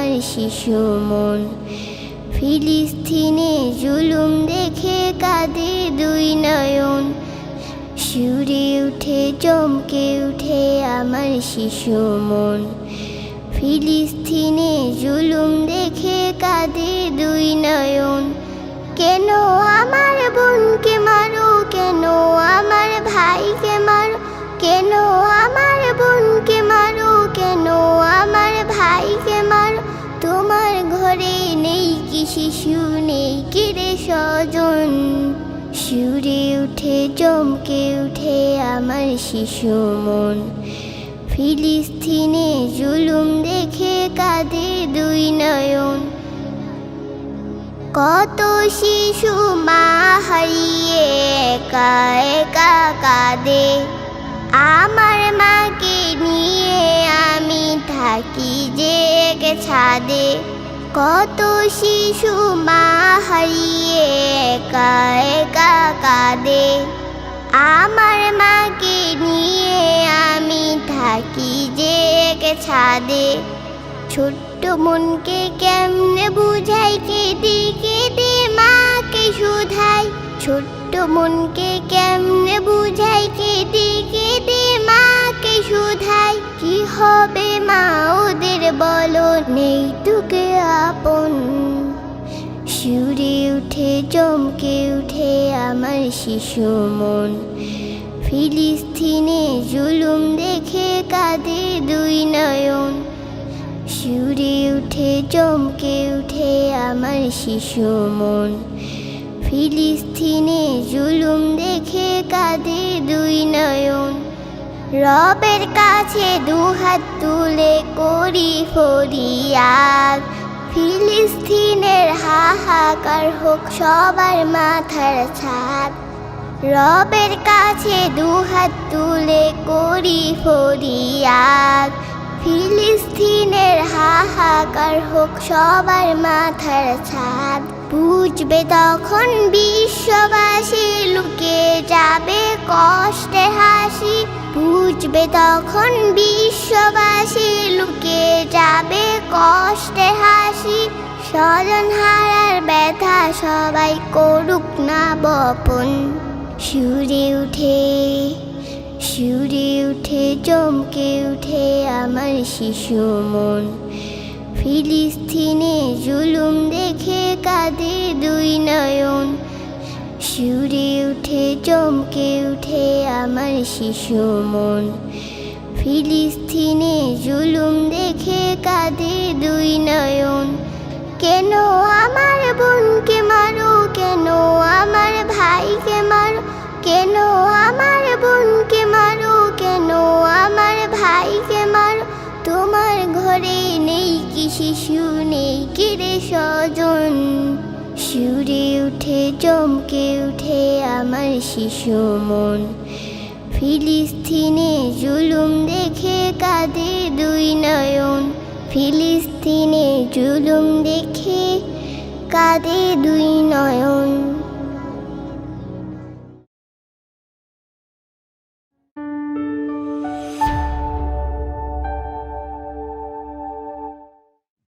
আমার শিশু মন। ফিলিস্তিনে জুলুম দেখে কাঁদে দুই নয়ন। সুরে উঠে, চমকে উঠে আমার শিশু মন। ফিলিস্তিনে জুলুম দেখে কাঁদে শিশু নেই কি রে স্বজন। সুরে উঠে, চমকে উঠে আমার শিশু মন। ফিলিস্তিনে জুলুম দেখে কাঁদে দুই নয়ন। কত শিশু মা হারিয়ে একা একা কাঁদে। আমার মাকে নিয়ে আমি থাকি যে ছাদে। কত শিশু মা হারিয়ে একা একা কাঁদে। আমার মাকে নিয়ে আমি থাকি যে ছাদে। ছোট্ট মনকে কেমনে বুঝাই? কেঁদে কেঁদে মাকে শুধাই। ছোট্ট মনকে কেমনে বুঝাই? কেঁদে কেঁদে মাকে শুধাই। কি হবে নেই তোকে আপন। সুরে উঠে, চমকে উঠে আমার শিশু মন। ফিলিস্তিনে জুলুম দেখে কাঁদে দুই নয়ন। সুরে উঠে, চমকে উঠে আমার শিশু মন। ফিলিস্তিনে জুলুম দেখে কাঁদে দুই নয়ন। রবের কাছে দুহাত তুলে করি ফরিয়াদ। ফিলিস্তিনের হাহাকার হোক সবার মাথার ছাদ। রবের কাছে দুহাত তুলে করি ফরিয়াদ। ফিলিস্তিনের হাহাকার হোক সবার মাথার ছাদ। বুঝবে তখন বিশ্ববাসী লুকে যাবে কষ্টে হাসি বুঝবে তখন বিশ্ববাসী, লুকে যাবে কষ্টে হাসি। স্বজন হারার ব্যথা সবাই করুক না বপন। সুরে উঠে সুরে উঠে, চমকে উঠে আমার শিশু মন। ফিলিস্তিনে জুলুম দেখে কাঁদে দুই নয়ন। সুরে উঠে, চমকে উঠে আমার শিশু মন। ফিলিস্তিনে জুলুম দেখে কাঁদে দুই নয়ন। কেন আমার বোনকে মারো? কেন আমার ভাইকে মারো? কেন আমার বোনকে মারো? কেন আমার ভাইকে মারো? তোমার ঘরে নেই কি শিশু, নেই কি রে স্বজন। সুরে উঠে, চমকে উঠে আমার শিশু মন। ফিলিস্তিনে জুলুম দেখে কাঁদে দুই নয়ন। ফিলিস্তিনে জুলুম দেখে কাঁদে দুই নয়ন।